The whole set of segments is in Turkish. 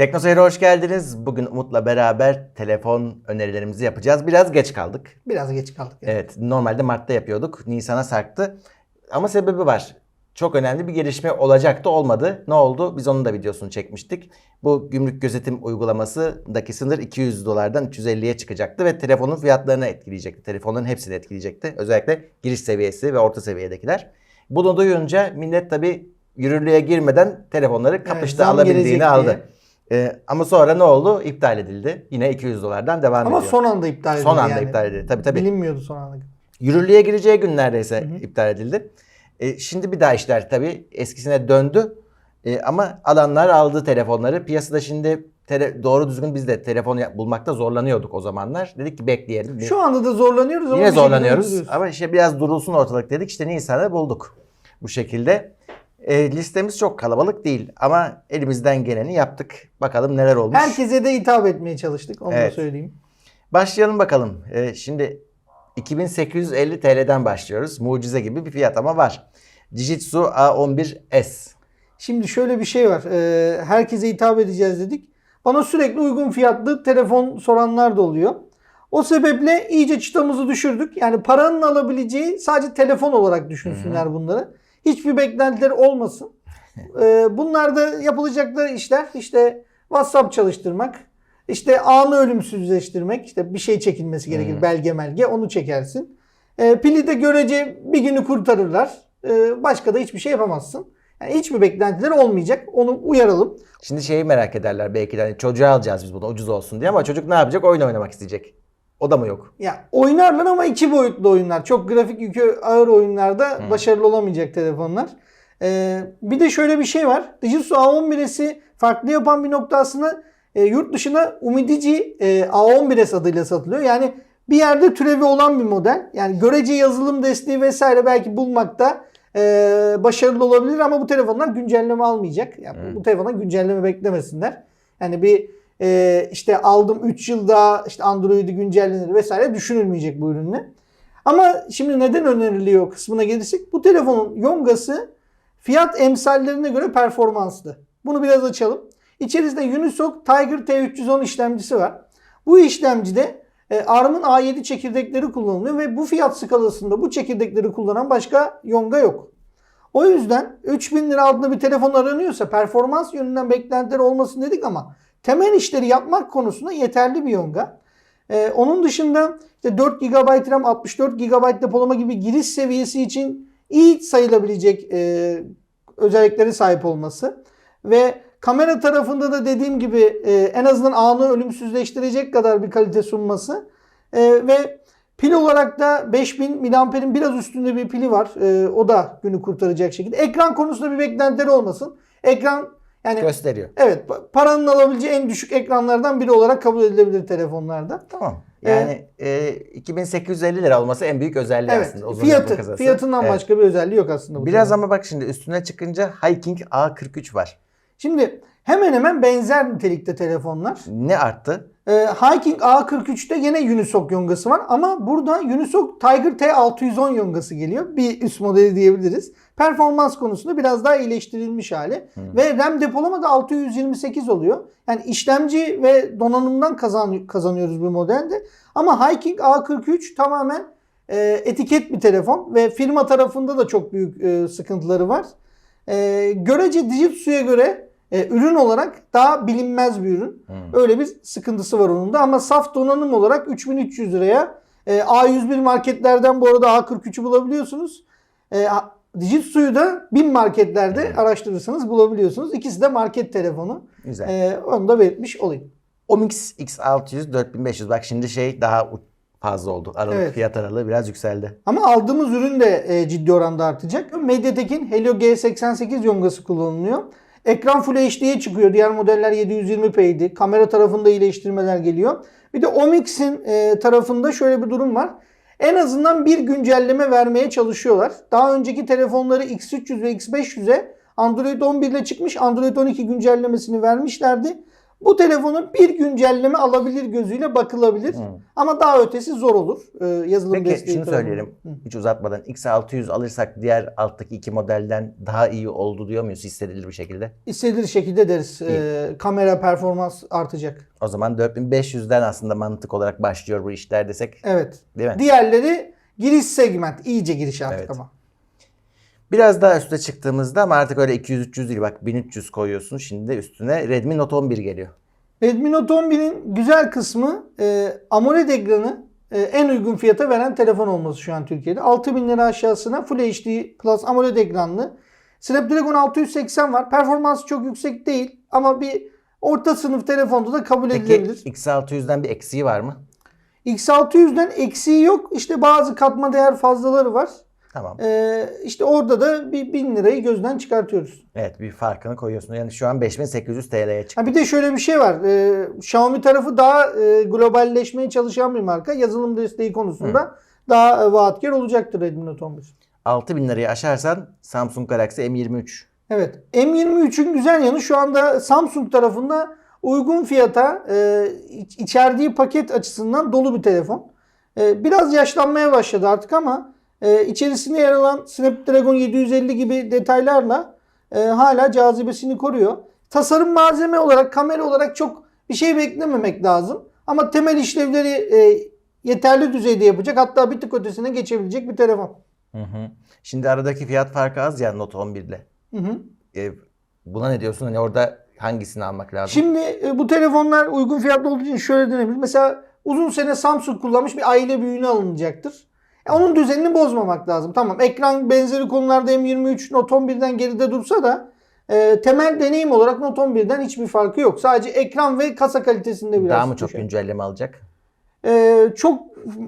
Teknoseyir'e hoş geldiniz. Bugün Umut'la beraber telefon önerilerimizi yapacağız. Biraz geç kaldık. Biraz geç kaldık. yani. Evet, normalde Mart'ta yapıyorduk. Nisan'a sarktı. Ama sebebi var. Çok önemli bir gelişme olacaktı olmadı. Ne oldu? Biz onun da videosunu çekmiştik. Bu gümrük gözetim uygulamasındaki sınır 200 dolardan 350'ye çıkacaktı ve telefonun fiyatlarını etkileyecekti. Telefonların hepsini etkileyecekti. Özellikle giriş seviyesi ve orta seviyedekiler. Bunu duyunca millet tabii yürürlüğe girmeden telefonları kapıştı zam alabildiğini aldı. diye. Ee, ama sonra ne oldu? İptal edildi. Yine 200 dolardan devam Ama ediyor. son anda iptal edildi. Son anda yani. iptal edildi. Tabii tabii. Bilinmiyordu son anda. Yürürlüğe gireceği gün neredeyse iptal edildi. E, şimdi bir daha işler tabii eskisine döndü. E, ama alanlar aldı telefonları. Piyasada şimdi tele- doğru düzgün biz de telefon bulmakta zorlanıyorduk o zamanlar. Dedik ki bekleyelim. Şu anda da zorlanıyoruz ama Yine zorlanıyoruz ama işte biraz durulsun ortalık dedik. İşte Nisan'ı bulduk bu şekilde. E, listemiz çok kalabalık değil ama elimizden geleni yaptık. Bakalım neler olmuş. Herkese de hitap etmeye çalıştık. Onu Evet. da söyleyeyim. Başlayalım bakalım. Ee, şimdi 2850 TL'den başlıyoruz. Mucize gibi bir fiyat ama var. Dijitsu A11s. Şimdi şöyle bir şey var. Ee, herkese hitap edeceğiz dedik. Bana sürekli uygun fiyatlı telefon soranlar da oluyor. O sebeple iyice çıtamızı düşürdük. Yani paranın alabileceği sadece telefon olarak düşünsünler bunları. Hiçbir beklentileri olmasın. Ee, bunlar da yapılacakları işler işte WhatsApp çalıştırmak, işte anı ölümsüzleştirmek, işte bir şey çekilmesi gerekir belge melge onu çekersin. Ee, pili de görece bir günü kurtarırlar. Ee, başka da hiçbir şey yapamazsın. Yani hiçbir beklentileri olmayacak. Onu uyaralım. Şimdi şeyi merak ederler belki de hani çocuğa alacağız biz bunu ucuz olsun diye ama çocuk ne yapacak? Oyun oynamak isteyecek. O da mı yok? Ya oynarlar ama iki boyutlu oyunlar. Çok grafik yükü ağır oyunlarda başarılı olamayacak telefonlar. Ee, bir de şöyle bir şey var. Dijitsu A11s'i farklı yapan bir nokta aslında e, yurt dışına Umidici e, A11s adıyla satılıyor. Yani bir yerde türevi olan bir model. Yani görece yazılım desteği vesaire belki bulmakta e, başarılı olabilir ama bu telefonlar güncelleme almayacak. Yani bu- bu telefonlar güncelleme beklemesinler. Yani bir e, işte aldım 3 yılda işte Android'i güncellenir vesaire düşünülmeyecek bu ürünle. Ama şimdi neden öneriliyor kısmına gelirsek bu telefonun yongası fiyat emsallerine göre performanslı. Bunu biraz açalım. İçerisinde Unisoc Tiger T310 işlemcisi var. Bu işlemcide e, ARM'ın A7 çekirdekleri kullanılıyor ve bu fiyat skalasında bu çekirdekleri kullanan başka yonga yok. O yüzden 3000 lira altında bir telefon aranıyorsa performans yönünden beklentileri olmasın dedik ama temel işleri yapmak konusunda yeterli bir yonga. Ee, onun dışında işte 4 GB RAM, 64 GB depolama gibi giriş seviyesi için iyi sayılabilecek e, özelliklere sahip olması ve kamera tarafında da dediğim gibi e, en azından anı ölümsüzleştirecek kadar bir kalite sunması E, ve pil olarak da 5000 miliamperin biraz üstünde bir pili var. E, o da günü kurtaracak şekilde. Ekran konusunda bir beklentileri olmasın. Ekran yani Gösteriyor. Evet, pa- paranın alabileceği en düşük ekranlardan biri olarak kabul edilebilir telefonlarda. Tamam. Yani e, 2850 lira olması en büyük özelliği Evet, aslında. uzun fiyatı, fiyatından Evet. başka bir özelliği yok aslında bu. Biraz telefonun. ama bak şimdi üstüne çıkınca Hiking A43 var. Şimdi hemen hemen benzer nitelikte telefonlar. Ne arttı? Ee, Hiking A43'te yine Unisoc yongası var ama burada Unisoc Tiger T610 yongası geliyor. Bir üst modeli diyebiliriz. Performans konusunda biraz daha iyileştirilmiş hali. Ve RAM depolama da 628 oluyor. Yani işlemci ve donanımdan kazan, kazanıyoruz bu modelde. Ama Hiking A43 tamamen e, etiket bir telefon ve firma tarafında da çok büyük e, sıkıntıları var. E, görece Dijitsu'ya göre e, ürün olarak daha bilinmez bir ürün. Öyle bir sıkıntısı var onun da ama saf donanım olarak 3300 liraya e, A101 marketlerden bu arada A43'ü bulabiliyorsunuz. E, Dijitsu'yu da 1000 marketlerde araştırırsanız bulabiliyorsunuz. İkisi de market telefonu. Güzel. E, onu da belirtmiş olayım. Omix X600 4500. Bak şimdi şey daha fazla oldu. Aralık Evet. fiyat aralığı biraz yükseldi. Ama aldığımız ürün de e, ciddi oranda artacak. Mediatek'in Helio G88 yongası kullanılıyor. Ekran Full HD'ye çıkıyor. Diğer modeller 720p'ydi. Kamera tarafında iyileştirmeler geliyor. Bir de Omix'in e, tarafında şöyle bir durum var. En azından bir güncelleme vermeye çalışıyorlar. Daha önceki telefonları X300 ve X500'e Android 11 ile çıkmış Android 12 güncellemesini vermişlerdi. Bu telefonu bir güncelleme alabilir gözüyle bakılabilir. Ama daha ötesi zor olur. Ee, yazılım Peki desteği şunu tarafından. söyleyelim. Hı. Hiç uzatmadan X600 alırsak diğer alttaki iki modelden daha iyi oldu diyor muyuz hissedilir bir şekilde? İstediği şekilde deriz. Ee, kamera performans artacak. O zaman 4500'den aslında mantık olarak başlıyor bu işler desek Evet. değil mi? Diğerleri giriş segment. iyice giriş artık Evet. ama. Biraz daha üste çıktığımızda ama artık öyle 200-300 değil bak 1300 koyuyorsun. Şimdi de üstüne Redmi Note 11 geliyor. Redmi Note 11'in güzel kısmı e, AMOLED ekranı e, en uygun fiyata veren telefon olması şu an Türkiye'de. 6000 lira aşağısına Full HD Plus AMOLED ekranlı. Snapdragon 680 var. Performansı çok yüksek değil ama bir orta sınıf telefonda da kabul Peki edilebilir. X600'den bir eksiği var mı? X600'den eksiği yok. İşte bazı katma değer fazlaları var. Tamam. E, işte orada da bir 1000 lirayı gözden çıkartıyoruz. Evet bir farkını koyuyorsun. Yani şu an 5800 TL'ye çıktı. Ha bir de şöyle bir şey var. Ee, Xiaomi tarafı daha e, globalleşmeye çalışan bir marka. Yazılım desteği konusunda daha e, vaatkar olacaktır Redmi Note 11. 6000 lirayı aşarsan Samsung Galaxy M23. Evet. M23'ün güzel yanı şu anda Samsung tarafında uygun fiyata e, iç- içerdiği paket açısından dolu bir telefon. E, biraz yaşlanmaya başladı artık ama e, içerisinde yer alan Snapdragon 750 gibi detaylarla e, hala cazibesini koruyor. Tasarım malzeme olarak, kamera olarak çok bir şey beklememek lazım. Ama temel işlevleri e, yeterli düzeyde yapacak. Hatta bir tık ötesine geçebilecek bir telefon. Hı hı. Şimdi aradaki fiyat farkı az ya Note 11 ile. Hı hı. E, buna ne diyorsun? Hani orada hangisini almak lazım? Şimdi e, bu telefonlar uygun fiyatlı olduğu için şöyle denebilir. Mesela uzun sene Samsung kullanmış bir aile büyüğüne alınacaktır. E, onun düzenini bozmamak lazım. Tamam ekran benzeri konularda M23 Note 11'den geride dursa da e, temel deneyim olarak Note 11'den hiçbir farkı yok. Sadece ekran ve kasa kalitesinde biraz Daha mı çok düşer. güncelleme alacak? E, çok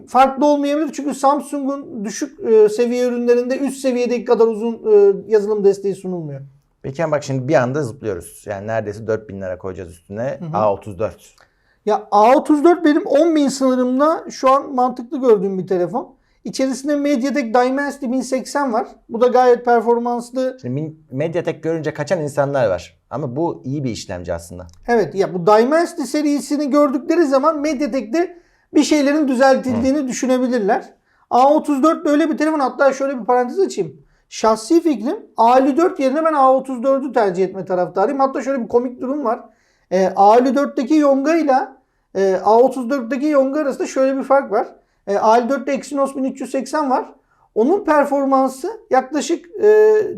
farklı olmayabilir çünkü Samsung'un düşük e, seviye ürünlerinde üst seviyedeki kadar uzun e, yazılım desteği sunulmuyor. Peki ama bak şimdi bir anda zıplıyoruz. Yani neredeyse 4000 lira koyacağız üstüne. A34. Ya A34 benim 10.000 sınırımda şu an mantıklı gördüğüm bir telefon. İçerisinde MediaTek Dimensity 1080 var. Bu da gayet performanslı. Şimdi Mediatek görünce kaçan insanlar var. Ama bu iyi bir işlemci aslında. Evet ya bu Dimensity serisini gördükleri zaman MediaTek'te bir şeylerin düzeltildiğini düşünebilirler. A34 de öyle bir telefon. Hatta şöyle bir parantez açayım. Şahsi fikrim A54 yerine ben A34'ü tercih etme taraftarıyım. Hatta şöyle bir komik durum var. Ee, A54'teki Yonga ile e, A34'teki Yonga arasında şöyle bir fark var. E, A54'te Exynos 1380 var. Onun performansı yaklaşık e,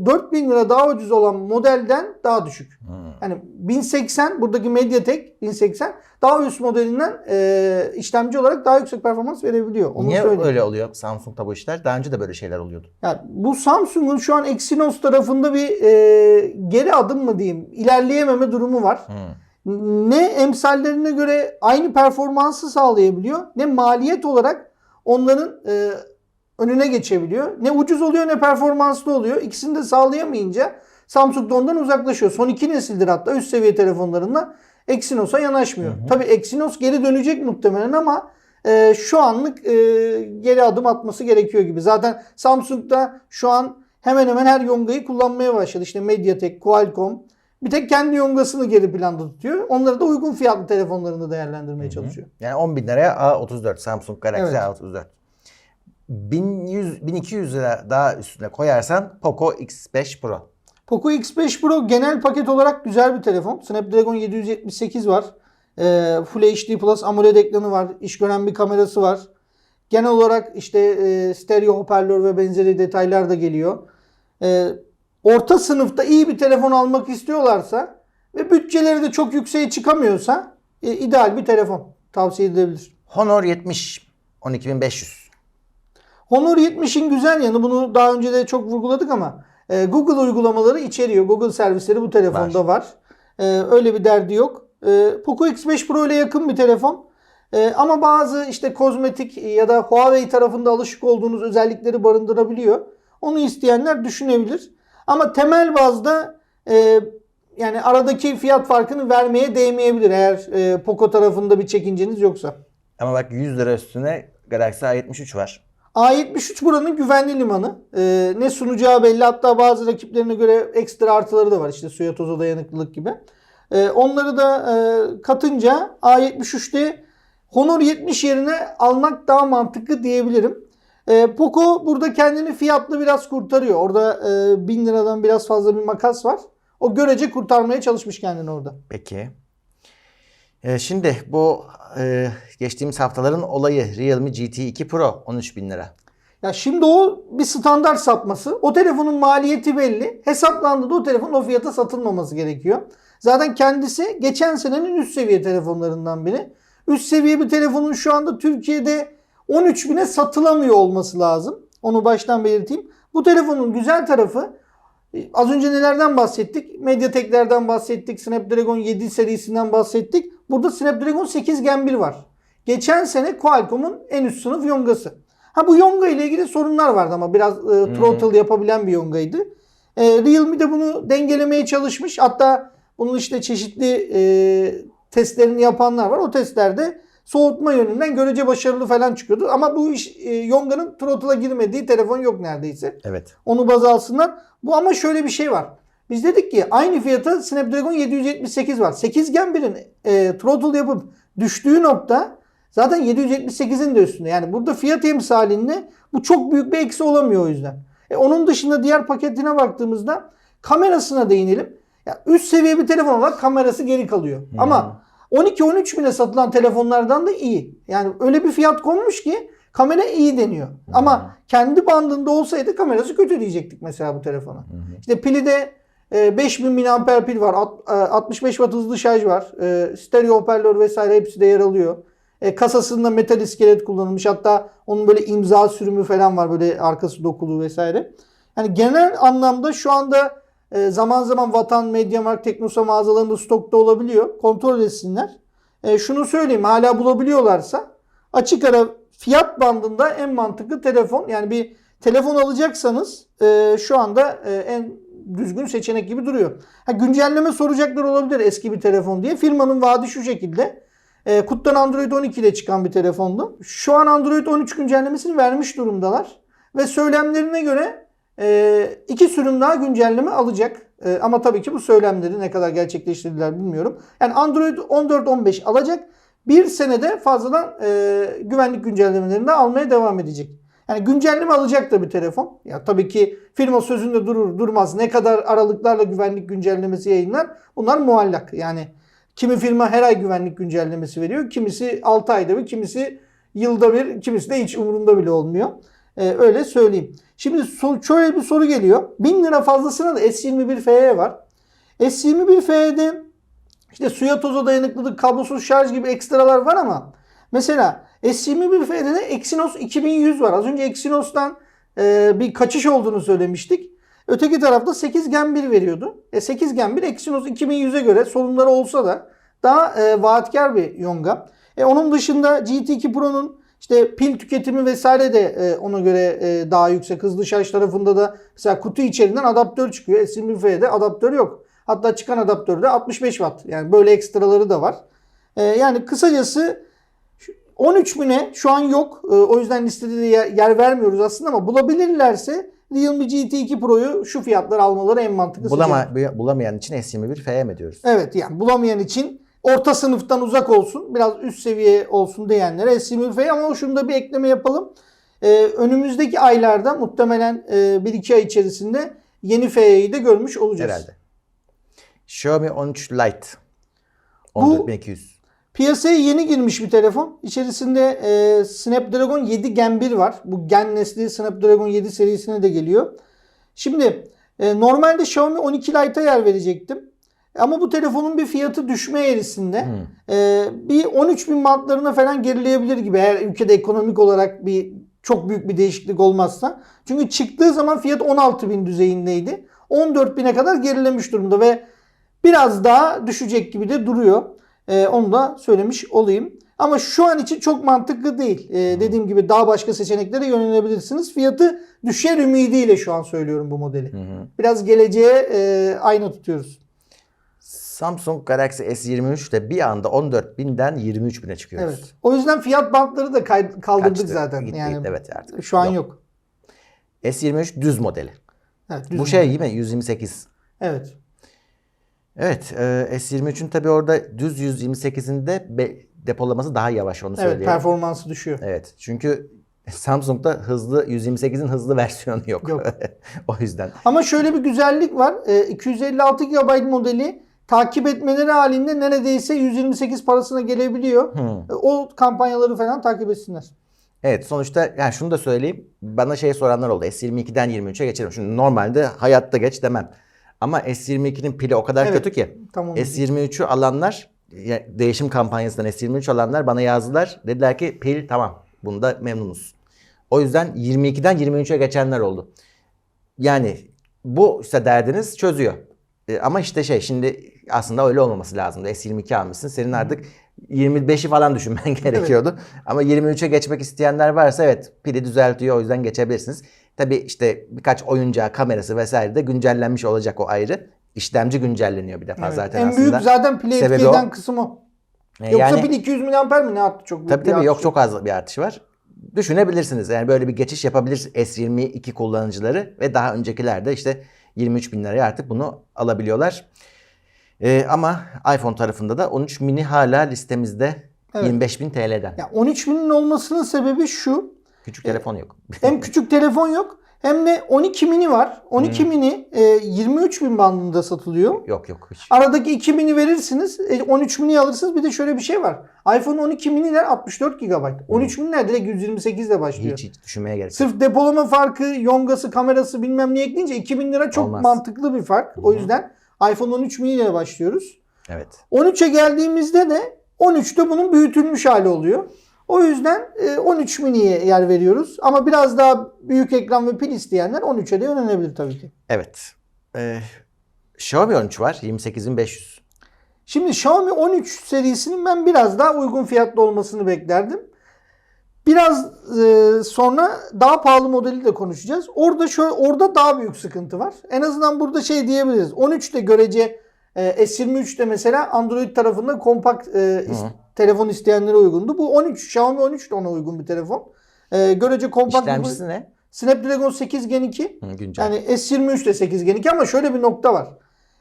4000 lira daha ucuz olan modelden daha düşük. Yani 1080 buradaki MediaTek 1080 daha üst modelinden e, işlemci olarak daha yüksek performans verebiliyor. Onu Niye söyleyeyim. öyle oluyor Samsung'da bu işler? Daha önce de böyle şeyler oluyordu. Yani bu Samsung'un şu an Exynos tarafında bir e, geri adım mı diyeyim ilerleyememe durumu var. Ne emsallerine göre aynı performansı sağlayabiliyor ne maliyet olarak onların e, önüne geçebiliyor. Ne ucuz oluyor ne performanslı oluyor. İkisini de sağlayamayınca Samsung da ondan uzaklaşıyor. Son iki nesildir hatta üst seviye telefonlarında Exynos'a yanaşmıyor. Tabii Exynos geri dönecek muhtemelen ama e, şu anlık e, geri adım atması gerekiyor gibi. Zaten Samsung da şu an hemen hemen her yongayı kullanmaya başladı. İşte MediaTek, Qualcomm. Bir tek kendi yongasını geri planda tutuyor. Onları da uygun fiyatlı telefonlarında değerlendirmeye çalışıyor. Yani 10 bin liraya A34 Samsung Galaxy Evet. A34. 1100, 1200 lira daha üstüne koyarsan Poco X5 Pro. Poco X5 Pro genel paket olarak güzel bir telefon. Snapdragon 778 var. Ee, Full HD Plus AMOLED ekranı var. İş gören bir kamerası var. Genel olarak işte e, stereo hoparlör ve benzeri detaylar da geliyor. Ee, orta sınıfta iyi bir telefon almak istiyorlarsa ve bütçeleri de çok yükseğe çıkamıyorsa e, ideal bir telefon tavsiye edilebilir. Honor 70 12500. Honor 70'in güzel yanı bunu daha önce de çok vurguladık ama e, Google uygulamaları içeriyor. Google servisleri bu telefonda var. E, öyle bir derdi yok. E, Poco X5 Pro ile yakın bir telefon. E, ama bazı işte kozmetik ya da Huawei tarafında alışık olduğunuz özellikleri barındırabiliyor. Onu isteyenler düşünebilir. Ama temel bazda e, yani aradaki fiyat farkını vermeye değmeyebilir eğer e, Poco tarafında bir çekinceniz yoksa. Ama bak 100 lira üstüne Galaxy A73 var. A73 buranın güvenli limanı. Ee, ne sunacağı belli. Hatta bazı rakiplerine göre ekstra artıları da var. İşte suya toza dayanıklılık gibi. E, onları da e, katınca A73'te Honor 70 yerine almak daha mantıklı diyebilirim. E, Poco burada kendini fiyatlı biraz kurtarıyor. Orada e, 1000 liradan biraz fazla bir makas var. O görece kurtarmaya çalışmış kendini orada. Peki. Ee, şimdi bu e, geçtiğimiz haftaların olayı Realme GT 2 Pro 13 bin lira. Ya şimdi o bir standart sapması. O telefonun maliyeti belli. Hesaplandığında o telefonun o fiyata satılmaması gerekiyor. Zaten kendisi geçen senenin üst seviye telefonlarından biri. Üst seviye bir telefonun şu anda Türkiye'de 13 bine satılamıyor olması lazım. Onu baştan belirteyim. Bu telefonun güzel tarafı e, az önce nelerden bahsettik? Mediatek'lerden bahsettik. Snapdragon 7 serisinden bahsettik. Burada Snapdragon 8 Gen 1 var. Geçen sene Qualcomm'un en üst sınıf yongası. Ha bu yonga ile ilgili sorunlar vardı ama biraz e, throttle yapabilen bir yongaydı. E, Realme de bunu dengelemeye çalışmış. Hatta bunun işte çeşitli e, testlerini yapanlar var. O testlerde soğutma yönünden görece başarılı falan çıkıyordu. Ama bu iş e, yonganın throttle'a girmediği telefon yok neredeyse. Evet. Onu baz alsınlar. Bu ama şöyle bir şey var. Biz dedik ki aynı fiyata Snapdragon 778 var. 8 Gen 1'in e, throttle yapıp düştüğü nokta zaten 778'in de üstünde. Yani burada fiyat emsalinde bu çok büyük bir eksi olamıyor o yüzden. E, onun dışında diğer paketine baktığımızda kamerasına değinelim. Ya üst seviye bir telefon olarak kamerası geri kalıyor. Ama 12-13 bine satılan telefonlardan da iyi. Yani öyle bir fiyat konmuş ki kamera iyi deniyor. Ama kendi bandında olsaydı kamerası kötü diyecektik mesela bu telefona. İşte pili de e, 5000 mAh pil var. Alt- e, 65 watt hızlı şarj var. E, Stereo hoparlör vesaire hepsi de yer alıyor. E, kasasında metal iskelet kullanılmış. Hatta onun böyle imza sürümü falan var. Böyle arkası dokulu vesaire. Yani genel anlamda şu anda e, zaman zaman Vatan, Mediamarkt, Teknosa mağazalarında stokta olabiliyor. Kontrol etsinler. E, şunu söyleyeyim hala bulabiliyorlarsa açık ara fiyat bandında en mantıklı telefon. Yani bir telefon alacaksanız e, şu anda e, en düzgün seçenek gibi duruyor. Ha, güncelleme soracaklar olabilir eski bir telefon diye. Firmanın vaadi şu şekilde. E, kuttan Android 12 ile çıkan bir telefondu. Şu an Android 13 güncellemesini vermiş durumdalar. Ve söylemlerine göre e, iki sürüm daha güncelleme alacak. E, ama tabii ki bu söylemleri ne kadar gerçekleştirdiler bilmiyorum. Yani Android 14-15 alacak. Bir senede fazladan e, güvenlik güncellemelerini de almaya devam edecek. Yani güncelleme alacak da bir telefon. Ya tabii ki firma sözünde durur durmaz ne kadar aralıklarla güvenlik güncellemesi yayınlar bunlar muallak. Yani kimi firma her ay güvenlik güncellemesi veriyor. Kimisi 6 ayda bir, kimisi yılda bir, kimisi de hiç umurunda bile olmuyor. Ee, öyle söyleyeyim. Şimdi so- şöyle bir soru geliyor. 1000 lira fazlasına da S21FE var. S21FE'de işte suya toza dayanıklılık, kablosuz şarj gibi ekstralar var ama mesela S21F'de de Exynos 2100 var. Az önce Exynos'tan e, bir kaçış olduğunu söylemiştik. Öteki tarafta 8 Gen 1 veriyordu. E 8 Gen 1 Exynos 2100'e göre sorunları olsa da daha e, vaatkar bir yonga. E, onun dışında GT2 Pro'nun işte pil tüketimi vesaire de e, ona göre e, daha yüksek. Hızlı şarj tarafında da mesela kutu içerisinden adaptör çıkıyor. S21F'de adaptör yok. Hatta çıkan adaptörde 65 watt. Yani böyle ekstraları da var. E, yani kısacası 13 bine şu an yok. E, o yüzden listede de yer, yer vermiyoruz aslında ama bulabilirlerse Realme GT2 Pro'yu şu fiyatlar almaları en mantıklı Bulama, bulamayan için S21 FE mi diyoruz? Evet yani bulamayan için orta sınıftan uzak olsun, biraz üst seviye olsun diyenlere S21F ama şunu da bir ekleme yapalım. Ee, önümüzdeki aylarda muhtemelen e, 1-2 ay içerisinde yeni FE'yi de görmüş olacağız. Herhalde. Xiaomi 13 Lite. Bu- 14200. Piyasaya yeni girmiş bir telefon. İçerisinde e, Snapdragon 7 Gen 1 var. Bu Gen nesli Snapdragon 7 serisine de geliyor. Şimdi e, normalde Xiaomi 12 Lite'a yer verecektim. Ama bu telefonun bir fiyatı düşme eğrisinde. E, bir 13 bin bantlarına falan gerileyebilir gibi eğer ülkede ekonomik olarak bir çok büyük bir değişiklik olmazsa. Çünkü çıktığı zaman fiyat 16 bin düzeyindeydi. 14 bine kadar gerilemiş durumda ve biraz daha düşecek gibi de duruyor. Ee, onu da söylemiş olayım. Ama şu an için çok mantıklı değil. Ee, dediğim gibi daha başka seçeneklere yönelebilirsiniz. Fiyatı düşer ümidiyle şu an söylüyorum bu modeli. Biraz geleceğe e, ayna tutuyoruz. Samsung Galaxy S23 de bir anda 14.000'den 23.000'e çıkıyoruz. Evet. O yüzden fiyat bantları da kaldırdık Kaçtı, zaten. gitti, yani evet artık. şu an Yok. yok. S23 düz modeli. Evet, düz Bu şey değil mi? 128. Evet. Evet e, S23'ün tabi orada düz 128'inde be- depolaması daha yavaş onu Evet söyleyeyim. performansı düşüyor. Evet çünkü Samsung'da hızlı 128'in hızlı versiyonu yok. Yok. o yüzden. Ama şöyle bir güzellik var. Ee, 256 GB modeli takip etmeleri halinde neredeyse 128 parasına gelebiliyor. Hmm. O kampanyaları falan takip etsinler. Evet sonuçta yani şunu da söyleyeyim. Bana şey soranlar oldu. S22'den 23'e geçelim. Şimdi normalde hayatta geç demem. Ama S22'nin pili o kadar Evet, kötü ki. Tamam. S23'ü alanlar değişim kampanyasından S23 alanlar bana yazdılar. Dediler ki pil tamam. Bunda memnunuz. O yüzden 22'den 23'e geçenler oldu. Yani bu işte derdiniz çözüyor. E, ama işte şey şimdi aslında öyle olmaması lazımdı. S22 almışsın. Senin artık 25'i falan düşünmen gerekiyordu. Ama 23'e geçmek isteyenler varsa evet pili düzeltiyor o yüzden geçebilirsiniz. Tabii işte birkaç oyuncağı, kamerası vesaire de güncellenmiş olacak o ayrı. İşlemci güncelleniyor bir defa Evet. zaten en aslında. büyük zaten pili etki eden kısım o. E, Yoksa yani- pil 200 mAh mi ne arttı çok büyük Tabii tabii yok çok az bir artış var. Düşünebilirsiniz. Yani böyle bir geçiş yapabilir S22 kullanıcıları ve daha öncekiler de işte 23 bin liraya artık bunu alabiliyorlar. Ee, ama iPhone tarafında da 13 mini hala listemizde Evet. 25 bin TL'den. Ya 13 binin olmasının sebebi şu. Küçük telefon yok. Hem küçük telefon yok hem de 12 mini var. 12 Hmm. mini e, 23 bin bandında satılıyor. yok yok hiç. Aradaki 2 mini verirsiniz. e, 13 mini alırsınız. Bir de şöyle bir şey var. iPhone 12 miniler 64 GB. 13 miniler direkt 128 ile başlıyor. Hiç hiç düşünmeye gerek yok. Sırf depolama farkı, yongası, kamerası bilmem ne ekleyince 2000 lira çok Olmaz. mantıklı bir fark. O yüzden iPhone 13 mini ile başlıyoruz. Evet. 13'e geldiğimizde de 13'te bunun büyütülmüş hali oluyor. O yüzden e, 13 miniye yer veriyoruz. Ama biraz daha büyük ekran ve pil isteyenler 13'e de yönelebilir tabii ki. Evet. Ee, Xiaomi 13 var 28.500. Şimdi Xiaomi 13 serisinin ben biraz daha uygun fiyatlı olmasını beklerdim. Biraz e, sonra daha pahalı modeli de konuşacağız. Orada şöyle orada daha büyük sıkıntı var. En azından burada şey diyebiliriz. 13 de görece e, S23 de mesela Android tarafında kompakt e, is- telefon isteyenlere uygundu. Bu 13 Xiaomi 13 de ona uygun bir telefon. E, görece kompakt İşlemcisi ne? Snapdragon 8 Gen 2. Hı, güncel. Yani S23 de 8 Gen 2 ama şöyle bir nokta var.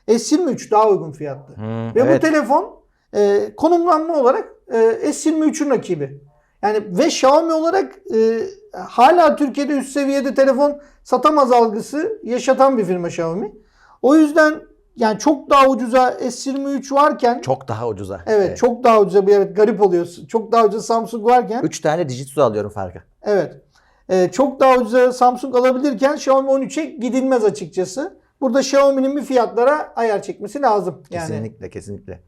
S23 daha uygun fiyatlı. Hı, Ve evet. bu telefon e, konumlanma olarak e, S23'ün rakibi. Yani ve Xiaomi olarak e, hala Türkiye'de üst seviyede telefon satamaz algısı yaşatan bir firma Xiaomi. O yüzden yani çok daha ucuza S23 varken Çok daha ucuza. evet, çok daha ucuza bir evet garip oluyor. Çok daha ucuza Samsung varken 3 tane Dijitsu alıyorum farkı. evet. E, çok daha ucuza Samsung alabilirken Xiaomi 13'e gidilmez açıkçası. Burada Xiaomi'nin bir fiyatlara ayar çekmesi lazım. Yani Kesinlikle kesinlikle.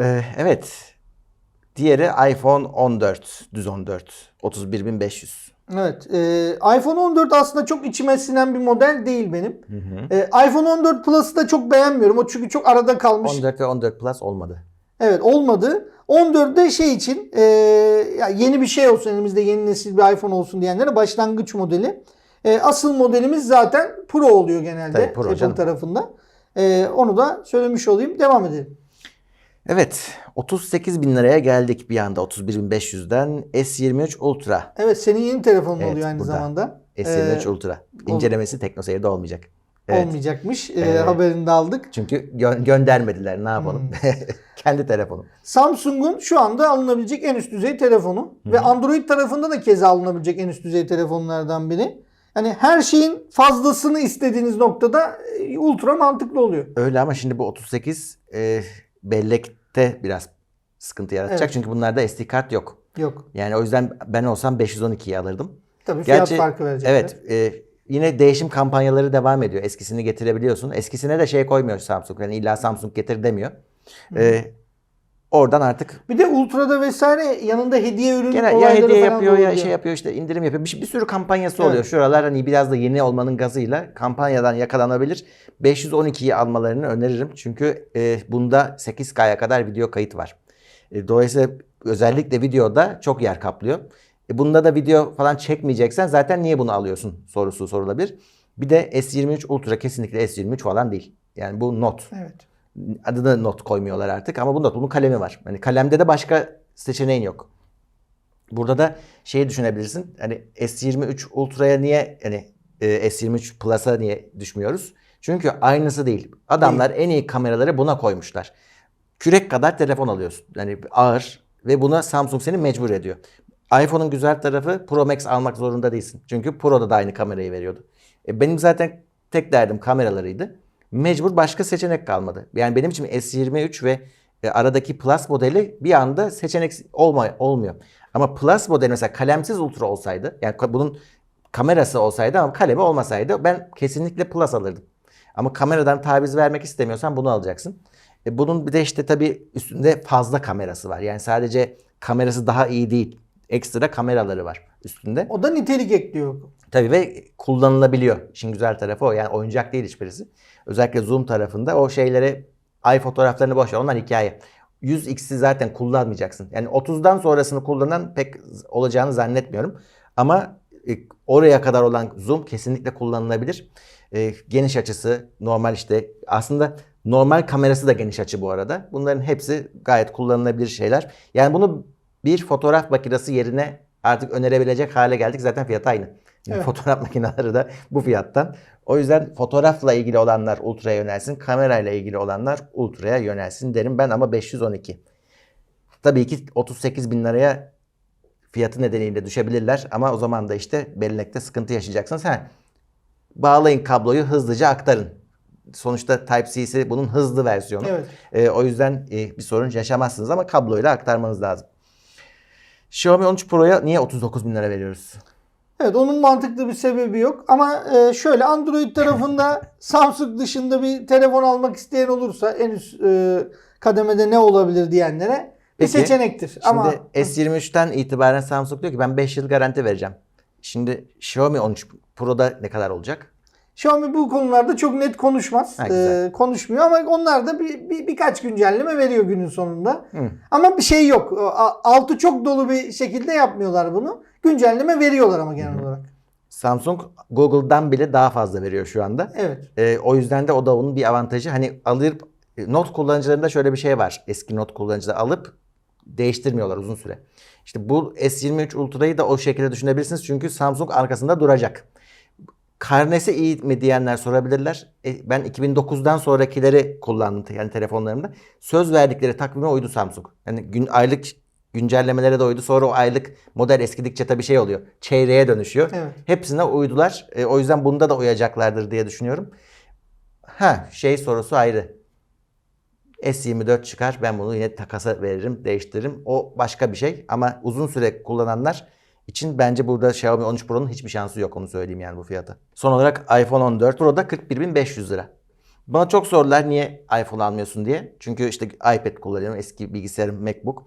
Ee, evet. Diğeri iPhone 14, düz 14, 31.500. Evet. e, iPhone 14 aslında çok içime sinen bir model değil benim. E, iPhone 14 Plus'ı da çok beğenmiyorum. O çünkü çok arada kalmış. 14 ve 14 Plus olmadı. Evet olmadı. 14'de şey için e, ya yeni bir şey olsun elimizde yeni nesil bir iPhone olsun diyenlere başlangıç modeli. E, asıl modelimiz zaten Pro oluyor genelde Tabii, Pro Apple canım. tarafında. E, onu da söylemiş olayım. Devam edelim. Evet. 38 bin liraya geldik bir anda 31.500'den S23 Ultra. Evet senin yeni telefonun Evet, oluyor aynı burada. zamanda. S23 E, Ultra. İncelemesi Teknoseyir'de olmayacak. Evet. Ee, Olmayacakmış. E, Evet. haberini de aldık. Çünkü gö- göndermediler ne yapalım. Hmm. Kendi telefonum. Samsung'un şu anda alınabilecek en üst düzey telefonu ve Android tarafında da keza alınabilecek en üst düzey telefonlardan biri. Yani her şeyin fazlasını istediğiniz noktada e, ultra mantıklı oluyor. Öyle ama şimdi bu 38 e, bellekte biraz sıkıntı yaratacak. Evet. Çünkü bunlarda SD kart yok. Yok. Yani o yüzden ben olsam 512'yi alırdım. Tabii fiyat Gerçi- farkı verecekler. Evet. e, yine değişim kampanyaları devam ediyor. Eskisini getirebiliyorsun. Eskisine de şey koymuyor Samsung. Yani illa Samsung getir demiyor. E, oradan artık Bir de ultrada vesaire yanında hediye ürün gene ya hediye yapıyor ya şey yapıyor işte indirim yapıyor. Bir, bir sürü kampanyası Evet. oluyor. Şuralar hani biraz da yeni olmanın gazıyla kampanyadan yakalanabilir. 512'yi almalarını öneririm. Çünkü e, bunda 8K'ya kadar video kayıt var. E, dolayısıyla özellikle videoda çok yer kaplıyor. E, bunda da video falan çekmeyeceksen zaten niye bunu alıyorsun sorusu sorulabilir. Bir de S23 Ultra kesinlikle S23 falan değil. Yani bu Note. Evet. Adını Note koymuyorlar artık ama bu Note bunun kalemi var. Hani kalemde de başka seçeneğin yok. Burada da şeyi düşünebilirsin. Hani S23 Ultra'ya niye hani e, S23 Plus'a niye düşmüyoruz? Çünkü aynısı değil. Adamlar en iyi kameraları buna koymuşlar. Kürek kadar telefon alıyorsun. Yani ağır ve buna Samsung seni mecbur ediyor. iPhone'un güzel tarafı Pro Max almak zorunda değilsin. Çünkü Pro'da da aynı kamerayı veriyordu. E, benim zaten tek derdim kameralarıydı. Mecbur başka seçenek kalmadı. Yani benim için S23 ve e, aradaki Plus modeli bir anda seçenek olma, olmuyor. Ama Plus modeli mesela kalemsiz Ultra olsaydı yani bunun kamerası olsaydı ama kalemi olmasaydı ben kesinlikle Plus alırdım. Ama kameradan taviz vermek istemiyorsan bunu alacaksın. E, bunun bir de işte tabii üstünde fazla kamerası var. Yani sadece kamerası daha iyi değil. Ekstra kameraları var üstünde. O da nitelik ekliyor. Tabii ve kullanılabiliyor. İşin güzel tarafı o. Yani oyuncak değil hiçbirisi. Özellikle zoom tarafında o şeyleri ay fotoğraflarını boş ver. Onlar hikaye. 100x'i zaten kullanmayacaksın. Yani 30'dan sonrasını kullanan pek olacağını zannetmiyorum. Ama e, oraya kadar olan zoom kesinlikle kullanılabilir. E, geniş açısı normal işte aslında normal kamerası da geniş açı bu arada. Bunların hepsi gayet kullanılabilir şeyler. Yani bunu bir fotoğraf makinesi yerine artık önerebilecek hale geldik. Zaten fiyatı aynı. Evet. Fotoğraf makineleri de bu fiyattan. O yüzden fotoğrafla ilgili olanlar ultraya yönelsin. Kamerayla ilgili olanlar ultraya yönelsin derim ben ama 512. Tabii ki 38 bin liraya fiyatı nedeniyle düşebilirler ama o zaman da işte bellekte sıkıntı yaşayacaksınız. Ha, bağlayın kabloyu hızlıca aktarın. Sonuçta Type-C'si bunun hızlı versiyonu. Evet. Ee, o yüzden e, bir sorun yaşamazsınız ama kabloyla aktarmanız lazım. Xiaomi 13 Pro'ya niye 39 bin lira veriyoruz? Evet onun mantıklı bir sebebi yok. Ama e, şöyle Android tarafında Samsung dışında bir telefon almak isteyen olursa en üst e, kademede ne olabilir diyenlere bir Peki, seçenektir. Şimdi Ama S23'ten itibaren Samsung diyor ki ben 5 yıl garanti vereceğim. Şimdi Xiaomi 13 Pro'da ne kadar olacak? Xiaomi bu konularda çok net konuşmaz. Ha, güzel. E, konuşmuyor ama onlar da bir, bir- birkaç güncelleme veriyor günün sonunda. Hı. Ama bir şey yok. Altı çok dolu bir şekilde yapmıyorlar bunu. Güncelleme veriyorlar ama genel olarak. Samsung Google'dan bile daha fazla veriyor şu anda. Evet. Ee, o yüzden de o da onun bir avantajı. Hani alıp e, not kullanıcılarında şöyle bir şey var. Eski not kullanıcıları alıp değiştirmiyorlar uzun süre. İşte bu S23 Ultra'yı da o şekilde düşünebilirsiniz. Çünkü Samsung arkasında duracak. Karnesi iyi mi diyenler sorabilirler. E, ben 2009'dan sonrakileri kullandım yani telefonlarımda. Söz verdikleri takvime uydu Samsung. Yani gün aylık güncellemelere de uydu. Sonra o aylık model eskidikçe tabii şey oluyor. Çeyreğe dönüşüyor. Evet. Hepsine uydular. E, o yüzden bunda da uyacaklardır diye düşünüyorum. Ha şey sorusu ayrı. S24 çıkar ben bunu yine takasa veririm, değiştiririm. O başka bir şey ama uzun süre kullananlar için bence burada Xiaomi 13 Pro'nun hiçbir şansı yok onu söyleyeyim yani bu fiyata. Son olarak iPhone 14 Pro'da 41.500 lira. Bana çok sordular niye iPhone almıyorsun diye. Çünkü işte iPad kullanıyorum. Eski bilgisayarım MacBook.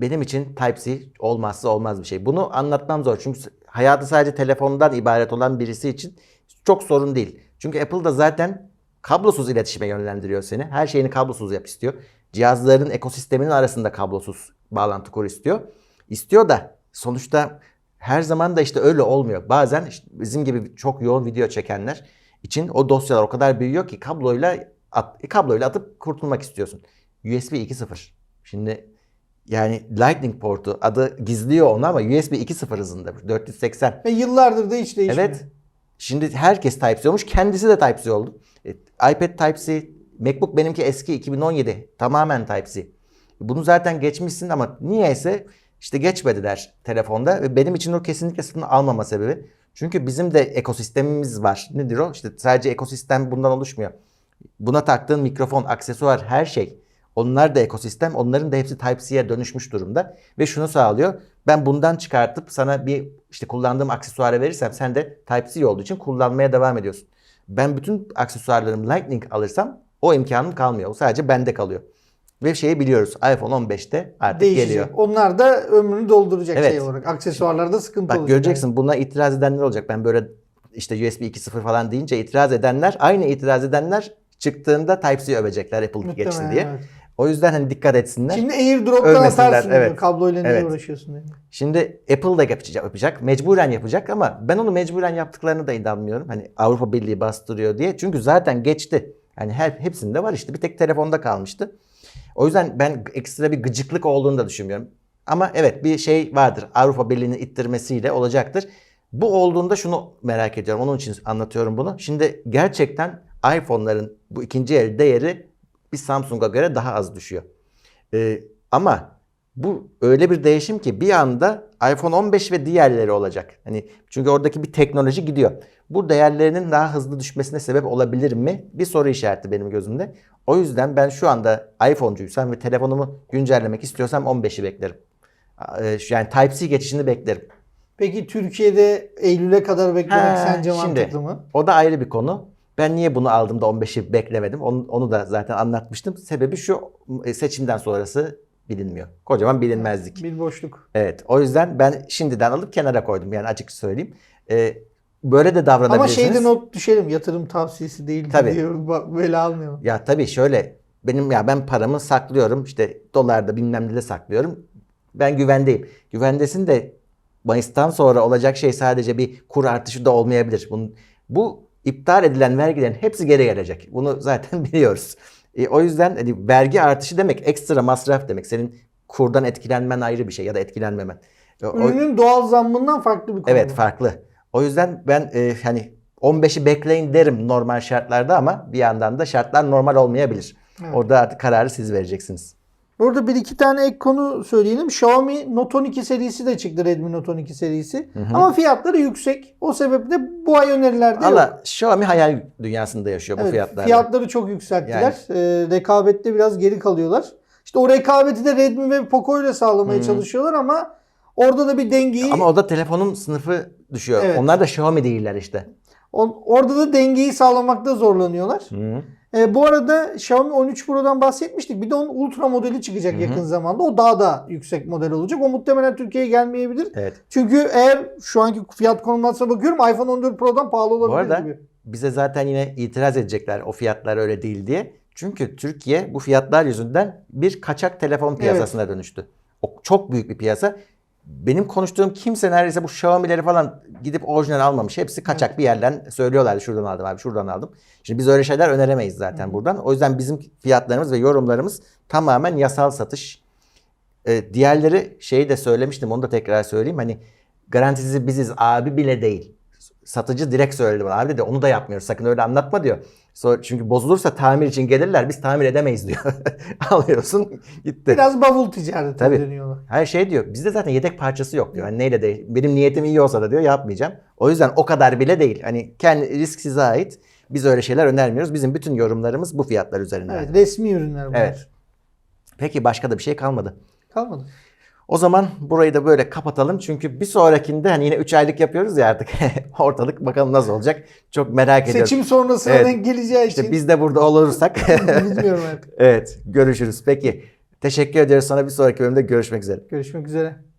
Benim için Type-C olmazsa olmaz bir şey. Bunu anlatmam zor. Çünkü hayatı sadece telefondan ibaret olan birisi için çok sorun değil. Çünkü Apple da zaten kablosuz iletişime yönlendiriyor seni. Her şeyini kablosuz yap istiyor. Cihazların ekosisteminin arasında kablosuz bağlantı kur istiyor. İstiyor da sonuçta her zaman da işte öyle olmuyor. Bazen işte bizim gibi çok yoğun video çekenler için o dosyalar o kadar büyüyor ki kabloyla at, kabloyla atıp kurtulmak istiyorsun. USB 2.0. Şimdi yani Lightning portu adı gizliyor onu ama USB 2.0 hızında 480. Ve yıllardır da hiç değişmiyor. Evet. Şimdi herkes Type-C olmuş. Kendisi de Type-C oldu. E, iPad Type-C, MacBook benimki eski 2017. Tamamen Type-C. Bunu zaten geçmişsin ama niyeyse işte geçmediler telefonda ve benim için o kesinlikle satın almama sebebi. Çünkü bizim de ekosistemimiz var. Nedir o? İşte sadece ekosistem bundan oluşmuyor. Buna taktığın mikrofon, aksesuar, her şey. Onlar da ekosistem. Onların da hepsi Type-C'ye dönüşmüş durumda. Ve şunu sağlıyor. Ben bundan çıkartıp sana bir işte kullandığım aksesuarı verirsem sen de Type-C olduğu için kullanmaya devam ediyorsun. Ben bütün aksesuarlarım Lightning alırsam o imkanım kalmıyor. O sadece bende kalıyor. Ve şeyi biliyoruz. iPhone 15'te artık Değişecek. geliyor. Onlar da ömrünü dolduracak Evet. şey olarak. Aksesuarlarda sıkıntı Bak olacak. göreceksin buna itiraz edenler olacak. Ben böyle işte USB 2.0 falan deyince itiraz edenler aynı itiraz edenler çıktığında Type-C övecekler Apple Muhtemelen, geçsin diye. evet. O yüzden hani dikkat etsinler. Şimdi AirDrop'tan atarsın. evet. Kabloyla niye Evet. uğraşıyorsun diye. Şimdi Apple da yapacak, yapacak. Mecburen yapacak ama ben onu mecburen yaptıklarını da inanmıyorum. Hani Avrupa Birliği bastırıyor diye. Çünkü zaten geçti. Yani her hepsinde var işte. Bir tek telefonda kalmıştı. O yüzden ben ekstra bir gıcıklık olduğunu da düşünmüyorum. Ama evet bir şey vardır. Avrupa Birliği'nin ittirmesiyle olacaktır. Bu olduğunda şunu merak ediyorum. Onun için anlatıyorum bunu. Şimdi gerçekten iPhone'ların bu ikinci el değeri bir Samsung'a göre daha az düşüyor. Ee, ama bu öyle bir değişim ki bir anda iPhone 15 ve diğerleri olacak. Hani çünkü oradaki bir teknoloji gidiyor. Bu değerlerinin daha hızlı düşmesine sebep olabilir mi? Bir soru işareti benim gözümde. O yüzden ben şu anda iPhone'cuysam ve telefonumu güncellemek istiyorsam 15'i beklerim. Ee, Yani Type-C geçişini beklerim. Peki Türkiye'de Eylül'e kadar beklemek Ha, sence şimdi, mantıklı mı? O da ayrı bir konu. Ben niye bunu aldım da 15'i beklemedim? Onu, onu da zaten anlatmıştım. Sebebi şu e, seçimden sonrası bilinmiyor. Kocaman bilinmezlik. Bir boşluk. Evet. O yüzden ben şimdiden alıp kenara koydum. Yani açık söyleyeyim. Ee, böyle de Ama davranabilirsiniz. şeyde not düşelim yatırım tavsiyesi değil Tabii. Bak böyle almayalım. Ya tabii şöyle benim ya ben paramı saklıyorum işte dolarda bilmem ne de saklıyorum. Ben güvendeyim. Güvendesin de Mayıs'tan sonra olacak şey sadece bir kur artışı da olmayabilir. Bunun, bu iptal edilen vergilerin hepsi geri gelecek. Bunu zaten biliyoruz. E, o yüzden hani vergi artışı demek ekstra masraf demek. Senin kurdan etkilenmen ayrı bir şey ya da etkilenmemen. E, o- Ürünün doğal zammından farklı bir konu. Evet farklı. O yüzden ben e, hani 15'i bekleyin derim normal şartlarda ama bir yandan da şartlar normal olmayabilir. Evet. Orada artık kararı siz vereceksiniz. Burada bir iki tane ek konu söyleyelim. Xiaomi Note 12 serisi de çıktı. Redmi Note 12 serisi. Ama fiyatları yüksek. O sebeple bu ay önerilerde yok. Valla Xiaomi hayal dünyasında yaşıyor bu Evet, fiyatlarla. Fiyatları çok yükselttiler. Yani. Ee, rekabette biraz geri kalıyorlar. İşte o rekabeti de Redmi ve Poco ile sağlamaya çalışıyorlar ama orada da bir dengeyi Ama o da telefonun sınıfı düşüyor. Evet. Onlar da Xiaomi değiller işte. o- orada da dengeyi sağlamakta zorlanıyorlar. Hı. Ee, bu arada Xiaomi 13 Pro'dan bahsetmiştik. Bir de onun Ultra modeli çıkacak yakın zamanda. O daha da yüksek model olacak. O muhtemelen Türkiye'ye gelmeyebilir. Evet. Çünkü eğer şu anki fiyat konumlamasına bakıyorum iPhone 14 Pro'dan pahalı Bu olabilir arada gibi. bize zaten yine itiraz edecekler o fiyatlar öyle değil diye. Çünkü Türkiye bu fiyatlar yüzünden bir kaçak telefon piyasasına dönüştü. O çok büyük bir piyasa. Benim konuştuğum kimse neredeyse bu Xiaomi'leri falan gidip orijinal almamış. Hepsi kaçak bir yerden söylüyorlardı. Şuradan aldım abi şuradan aldım. Şimdi biz öyle şeyler öneremeyiz zaten buradan. O yüzden bizim fiyatlarımız ve yorumlarımız tamamen yasal satış. Ee, diğerleri şeyi de söylemiştim onu da tekrar söyleyeyim. Hani garantisi biziz abi bile değil. Satıcı direkt söyledi bana. Abi dedi onu da yapmıyoruz sakın öyle anlatma diyor. Sonra, çünkü bozulursa tamir için gelirler biz tamir edemeyiz diyor. Alıyorsun gitti. Biraz bavul ticareti Tabii. dönüyorlar. Her şey diyor. Bizde zaten yedek parçası yok diyor. Hani neyle de benim niyetim iyi olsa da diyor yapmayacağım. O yüzden o kadar bile değil. Hani kendi risk size ait. Biz öyle şeyler önermiyoruz. Bizim bütün yorumlarımız bu fiyatlar üzerinden. Evet, resmi ürünler bunlar. Evet. Peki başka da bir şey kalmadı. Kalmadı. O zaman burayı da böyle kapatalım. Çünkü bir sonrakinde hani yine 3 aylık yapıyoruz ya artık. Ortalık bakalım nasıl olacak. Çok merak ediyorum. Seçim sonrasına Evet. denk geleceği için İşte biz de burada olursak. bilmiyorum artık. evet görüşürüz. Peki teşekkür ediyoruz. Sana bir sonraki bölümde görüşmek üzere. Görüşmek üzere.